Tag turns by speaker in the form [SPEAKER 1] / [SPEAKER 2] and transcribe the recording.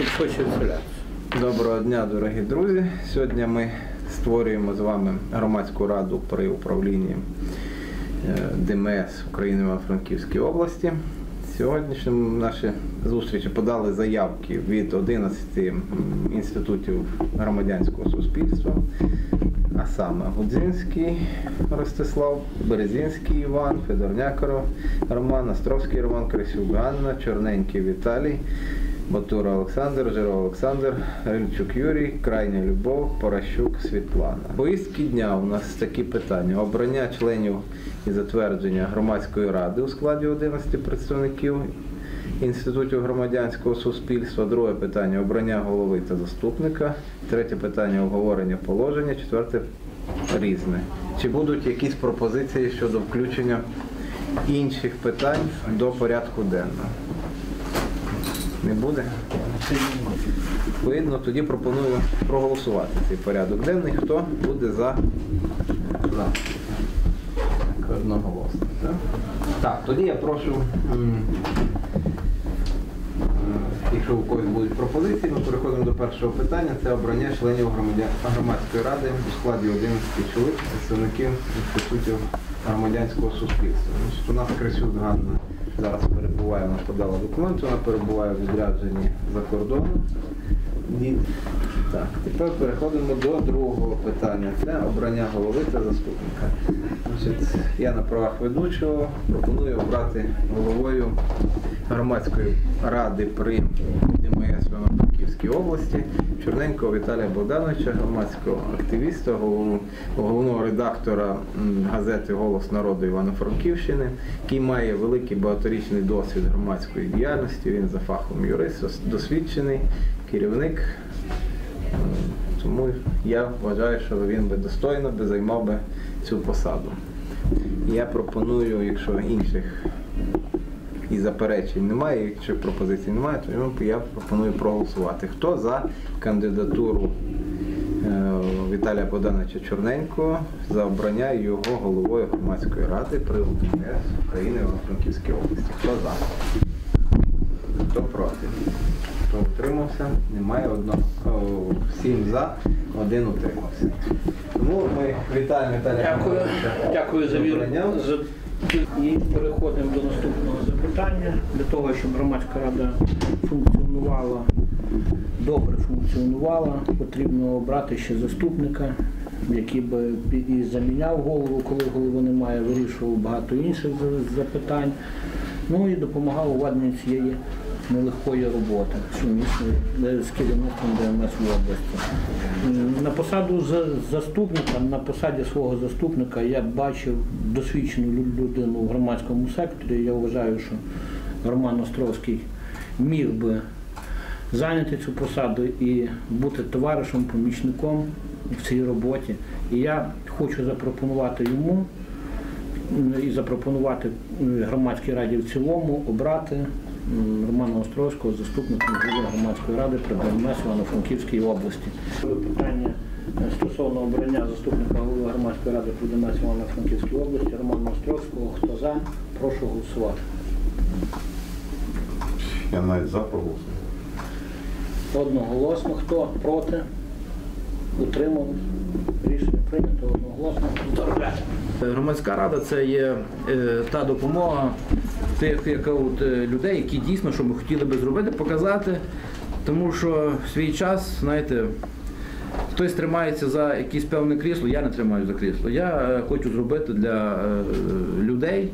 [SPEAKER 1] щоб щось.
[SPEAKER 2] Доброго дня, дорогі друзі. Сьогодні ми створюємо з вами громадську раду при управлінні е, ДМС України в Франківській області. Сьогоднішньо наші зустрічі подали заявки від 11 інститутів громадянського суспільства, а саме Гудзинський Ростислав, Березінський Іван, Федорняк Роман, Островський Роман, Крисюк Ганна, Чорненький Віталій, Батура Олександр, Жиро Олександр, Рильчук Юрій, Крайня Любов, Поращук Світлана. Повістки дня у нас такі питання: обрання членів і затвердження громадської ради у складі 11 представників інститутів громадянського суспільства. Друге питання обрання голови та заступника. Третє питання обговорення положення. Четверте різне. Чи будуть якісь пропозиції щодо включення інших питань до порядку денного? Не буде? Видно, тоді пропоную проголосувати цей порядок денний. Хто буде за? За. Одноголосно. Так, тоді я прошу, якщо у когось будуть пропозиції, ми переходимо до першого питання. Це обрання членів громадської ради у складі 11 чоловік, представників інститутів громадянського суспільства. Значить, у нас Крисюк Ганна зараз перебуває, вона подала документи, вона перебуває в відрядженні за кордоном. Так, тепер переходимо до другого питання. Це обрання голови та заступника. Значить, я на правах ведучого пропоную обрати головою громадської ради при ДМС в області Чорненького Віталія Богдановича, громадського активіста, головного редактора газети Голос народу Івано-Франківщини, який має великий багаторічний досвід громадської діяльності. Він за фахом юрист, досвідчений керівник. Тому я вважаю, що він би достойно би займав би цю посаду. Я пропоную, якщо інших і заперечень немає, якщо пропозицій немає, то я пропоную проголосувати. Хто за кандидатуру е, Віталія Богдановича Чорненького за обрання його головою громадської ради при УТС України в Франківській області? Хто за? Хто проти? Хто утримався? Немає одного. О, Сім за, один утримався. Тому ми вітаємо Віталія
[SPEAKER 1] Дякую, дякую за віру. І переходимо до наступного запитання. Для того, щоб громадська рада функціонувала, добре функціонувала, потрібно обрати ще заступника, який би і заміняв голову, коли голови немає, вирішував багато інших запитань. Ну і допомагав у цієї нелегкої роботи сумісної е, з керівництвом ДМС в області. На посаду заступника, на посаді свого заступника я бачив досвідчену людину в громадському секторі. Я вважаю, що Роман Островський міг би зайняти цю посаду і бути товаришем, помічником в цій роботі. І я хочу запропонувати йому і запропонувати громадській раді в цілому обрати Романа Островського заступником голови громадської ради при ДМС Івано-Франківській області. Питання е, стосовно обрання заступника голови громадської ради при ДМС Івано-Франківській області Романа Островського. Хто за? Прошу голосувати.
[SPEAKER 3] Я навіть за проголосую.
[SPEAKER 1] Одноголосно. Хто проти? Утримались? Рішення прийнято одноголосно.
[SPEAKER 4] Громадська рада це є е, та допомога тих от, е, людей, які дійсно, що ми хотіли би зробити, показати. Тому що в свій час, знаєте, хтось тримається за якесь певне крісло, я не тримаю за крісло. Я е, хочу зробити для е, людей,